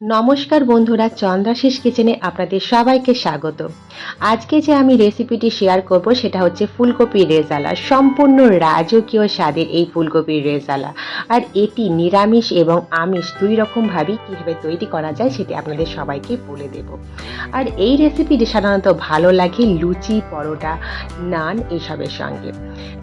নমস্কার বন্ধুরা, চন্দ্রাশিস কিচেনে আপনাদের সবাইকে স্বাগত। আজকে যে আমি রেসিপিটি শেয়ার করব সেটা হচ্ছে ফুলকপির রেজালা, সম্পূর্ণ রাজকীয় স্বাদের এই ফুলকপির রেজালা। আর এটি নিরামিষ এবং আমিষ দুই রকমভাবেই কীভাবে তৈরি করা যায় সেটি আপনাদের সবাইকে বলে দেব। আর এই রেসিপিটি সাধারণত ভালো লাগে লুচি, পরোটা, নান এসবের সঙ্গে।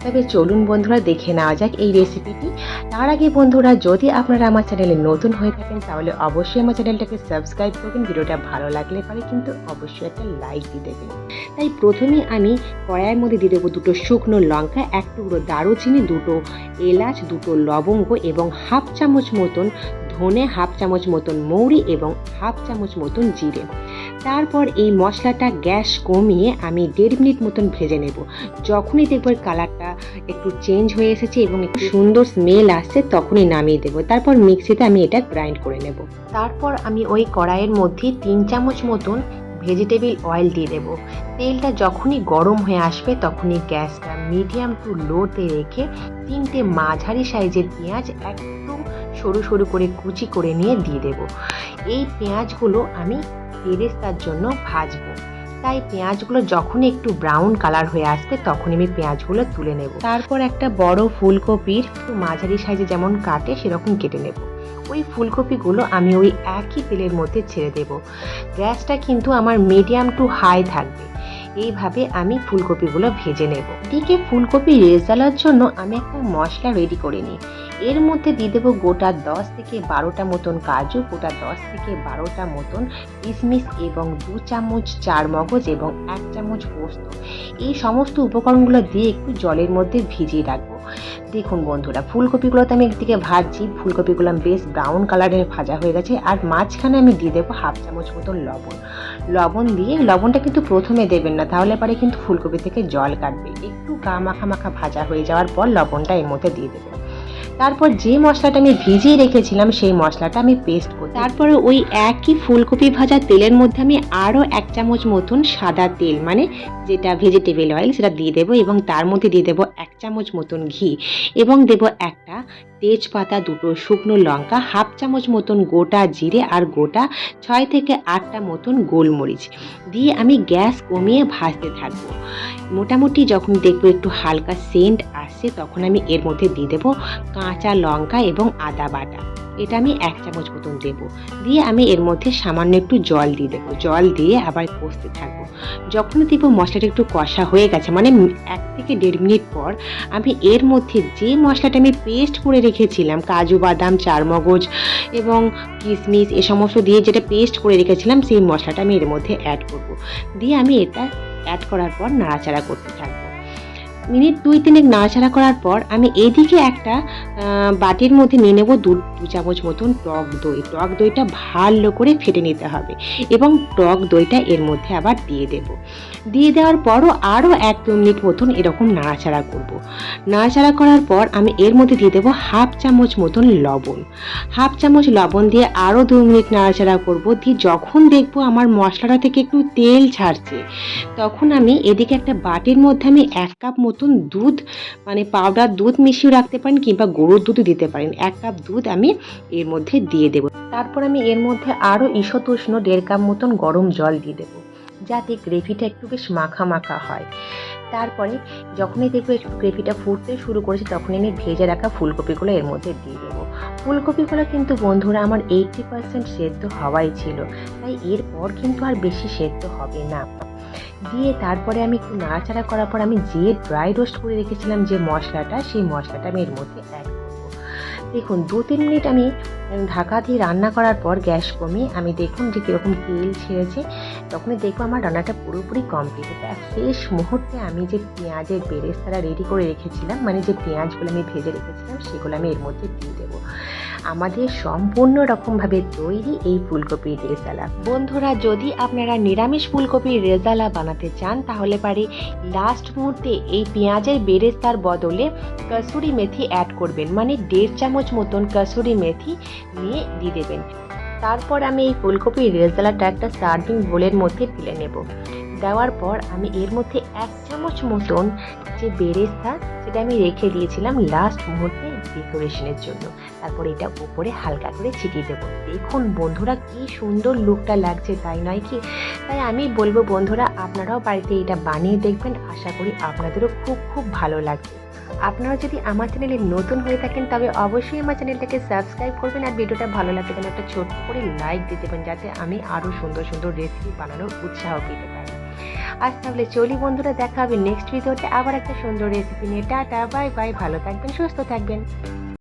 তবে চলুন বন্ধুরা, দেখে নেওয়া যাক এই রেসিপিটি। তার আগে বন্ধুরা, যদি আপনারা আমার চ্যানেলে নতুন হয়ে থাকেন, তাহলে অবশ্যই আমার চ্যানেলটাকে সাবস্ক্রাইব করবেন, ভিডিওটা ভালো লাগলে পারে, কিন্তু অবশ্যই একটা লাইক দিয়ে দেবেন। তাই প্রথমে আমি কড়াইয়ের মধ্যে দিয়ে দেবো দুটো শুকনো লঙ্কা, এক টুকরো দারুচিনি, দুটো এলাচ, দুটো লবঙ্গ এবং হাফ চামচ মতন ধনে, হাফ চামচ মতন মৌরি এবং হাফ চামচ মতন জিরে। তারপর এই মশলাটা গ্যাস কমিয়ে আমি দেড় মিনিট মতন ভেজে নেব। যখনই দেখব কালারটা একটু চেঞ্জ হয়ে এসেছে এবং একটু সুন্দর স্মেল আসছে, তখনই নামিয়ে দেবো। তারপর মিক্সিতে আমি এটা গ্রাইন্ড করে নেব। তারপর আমি ওই কড়াইয়ের মধ্যে তিন চামচ মতন ভেজিটেবিল অয়েল দিয়ে দেবো। তেলটা যখনই গরম হয়ে আসবে, তখনই গ্যাসটা মিডিয়াম টু লোতে রেখে তিনটে মাঝারি সাইজের পেঁয়াজ একদম সরু সরু করে কুচি করে নিয়ে দিয়ে দেব। এই পেঁয়াজগুলো আমি বেরেস্তার জন্য ভাজবো। তাই পেঁয়াজগুলো যখনই একটু ব্রাউন কালার হয়ে আসবে তখন আমি পেঁয়াজগুলো তুলে নেব। তারপর একটা বড় ফুলকপির মাঝারি সাইজে যেমন কাটে, সেরকম কেটে নেব। ওই ফুলকপিগুলো আমি ওই একই তেলের মধ্যে ছেড়ে দেব। গ্যাসটা কিন্তু আমার মিডিয়াম টু হাই থাকবে। এইভাবে আমি ফুলকপিগুলো ভেজে নেব। দিকে ফুলকপি রেজালার জন্য আমি একটা মশলা রেডি করে নিই। এর মধ্যে দিয়ে দেবো গোটা দশ থেকে বারোটা মতন কাজু, গোটা দশ থেকে বারোটা মতন কিশমিশ এবং দু চামচ চার মগজ এবং এক চামচ পোস্ত। এই সমস্ত উপকরণগুলো দিয়ে একটু জলের মধ্যে ভিজিয়ে রাখব। দেখুন বন্ধুরা ফুলকপিগুলো তো আমি একদিকে ভাজছি, ফুলকপিগুলো বেশ ব্রাউন কালারের ভাজা হয়ে গেছে আর মাঝখানে আমি দিয়ে দেবো হাফ চামচ মতন লবণ। লবণ দিয়ে, লবণটা কিন্তু প্রথমে দেবেন না, তাহলে পরে কিন্তু ফুলকপি থেকে জল কাটবে। একটু গা মাখা মাখা ভাজা হয়ে যাওয়ার পর লবণটা এর মধ্যে দিয়ে দেবেন। তারপর যে মশলাটা আমি ভিজিয়ে রেখেছিলাম, সেই মশলাটা আমি পেস্ট করি তারপরে ওই একই ফুলকপি ভাজা তেলের মধ্যে আমি আরও এক চামচ মতন সাদা তেল মানে যেটা ভেজিটেবল অয়েল সেটা দিয়ে দেবো এবং তার মধ্যে দিয়ে দেবো এক চামচ মতন ঘি এবং দেব একটা তেজপাতা, দুটো শুকনো লঙ্কা, হাফ চামচ মতন গোটা জিরে আর গোটা ছয় থেকে আটটা মতন গোলমরিচ দিয়ে আমি গ্যাস কমিয়ে ভাজতে থাকব। মোটামুটি যখন দেখব একটু হালকা সেন্ট আসছে, তখন আমি এর মধ্যে দিয়ে দেবো কাঁচা লঙ্কা এবং আদা বাটা। এটা আমি এক চামচ মতন দেবো। দিয়ে আমি এর মধ্যে সামান্য একটু জল দিয়ে দেবো। জল দিয়ে আবার কষতে থাকব। যখন দেখব মশলাটা একটু কষা হয়ে গেছে মানে এক থেকে দেড় মিনিট পর আমি এর মধ্যে যে মশলাটা আমি পেস্ট করে রেখেছিলাম, কাজু, বাদাম, চারমগজ এবং কিশমিশ এ সমস্ত দিয়ে যেটা পেস্ট করে রেখেছিলাম, সেই মশলাটা আমি এর মধ্যে অ্যাড করব। দিয়ে আমি এটা অ্যাড করার পর নাড়াচাড়া করতে থাকব। মিনিট দুই তিনেক নাড়াচাড়া করার পর আমি এদিকে একটা বাটির মধ্যে নিয়ে নেব দু দু চামচ মতন টক দই। টক দইটা ভালো করে ফেটে নিতে হবে এবং টক দইটা এর মধ্যে আবার দিয়ে দেব। দিয়ে দেওয়ার পরও আরও এক দু মিনিট মতন এরকম নাড়াচাড়া করব। নাড়াচাড়া করার পর আমি এর মধ্যে দিয়ে দেবো হাফ চামচ মতন লবণ। হাফ চামচ লবণ দিয়ে আরও দু মিনিট নাড়াচাড়া করব। দিয়ে যখন দেখব আমার মশলাটা থেকে একটু তেল ছাড়ছে, তখন আমি এদিকে একটা বাটির মধ্যে আমি এক কাপ মতন দুধ মানে পাউডার দুধ মিশিয়ে রাখতে পারেন কিংবা গরুর দুধও দিতে পারেন। এক কাপ দুধ আমি এর মধ্যে দিয়ে দেবো। তারপর আমি এর মধ্যে আরও ঈশতুষ্ণ দেড় কাপ মতন গরম জল দিয়ে দেবো, যাতে গ্রেভিটা একটু বেশ মাখা মাখা হয়। তারপরে যখনই দেখব একটু গ্রেভিটা ফুটতে শুরু করেছে তখনই আমি ভেজে রাখা ফুলকপিগুলো এর মধ্যে দিয়ে দেবো। ফুলকপিগুলো কিন্তু বন্ধুরা আমার এইটটি পার্সেন্ট সেদ্ধ হওয়াই ছিল, তাই এরপর কিন্তু আর বেশি সেদ্ধ হবে না। দিয়ে তারপরে আমি একটু নাড়াচাড়া করার পর আমি যে ড্রাই রোস্ট করে রেখেছিলাম যে মশলাটা, সেই মশলাটা আমি এর মধ্যে অ্যাড করব। দেখুন দু তিন মিনিট আমি ঢাকা দিয়ে রান্না করার পর গ্যাস কমে, আমি দেখুন যে কীরকম তেল ছেড়েছে। তখনই দেখব আমার রান্নাটা পুরোপুরি কমপ্লিট আর শেষ মুহূর্তে আমি যে পেঁয়াজের বেরেস্তারা রেডি করে রেখেছিলাম মানে যে পেঁয়াজগুলো আমি ভেজে রেখেছিলাম, সেগুলো আমি এর মধ্যে দিয়ে দেবো। আমাদের সম্পূর্ণ রকমভাবে তৈরি এই ফুলকপির রেজালা। বন্ধুরা, যদি আপনারা নিরামিষ ফুলকপির রেজালা বানাতে চান, তাহলে পারে লাস্ট মুহূর্তে এই পেঁয়াজের বেরেস্তার বদলে কসুরি মেথি অ্যাড করবেন। মানে দেড় চামচ মতন কসুরি মেথি নিয়ে দিয়ে দেবেন। তারপর আমি এই ফুলকপির রেজালাটা একটা সার্ভিং বোলের মধ্যে তুলে নেব। দেওয়ার পর আমি এর মধ্যে এক চামচ মতন যে বেরেস্তা সেটা আমি রেখে দিয়েছিলাম লাস্ট মুহূর্তে ডেকোরেশনের জন্য। তারপর এটা উপরে হালকা করে ছিটিয়ে দেবো। দেখুন বন্ধুরা, কি সুন্দর লুকটা লাগছে, তাই নয় কি? তাই আমি বলব বন্ধুরা, আপনারাও বাড়িতে এটা বানিয়ে দেখবেন। আশা করি আপনাদেরও খুব খুব ভালো লাগবে। আপনারা যদি আমার চ্যানেলে নতুন হয়ে থাকেন, তবে অবশ্যই আমার চ্যানেলটাকে সাবস্ক্রাইব করবেন আর ভিডিওটা ভালো লাগলে তাহলে একটা ছোট্ট করে লাইক দিয়ে দেবেন, যাতে আমি আরও সুন্দর সুন্দর রেসিপি বানানোর উৎসাহ পেতে পারি। আজ তাহলে চলি বন্ধুরা, দেখা হবে নেক্সট ভিডিওতে আবার একটা সুন্দর রেসিপি নিয়ে। টাটা বাই বাই ভালো থাকবেন, সুস্থ থাকবেন।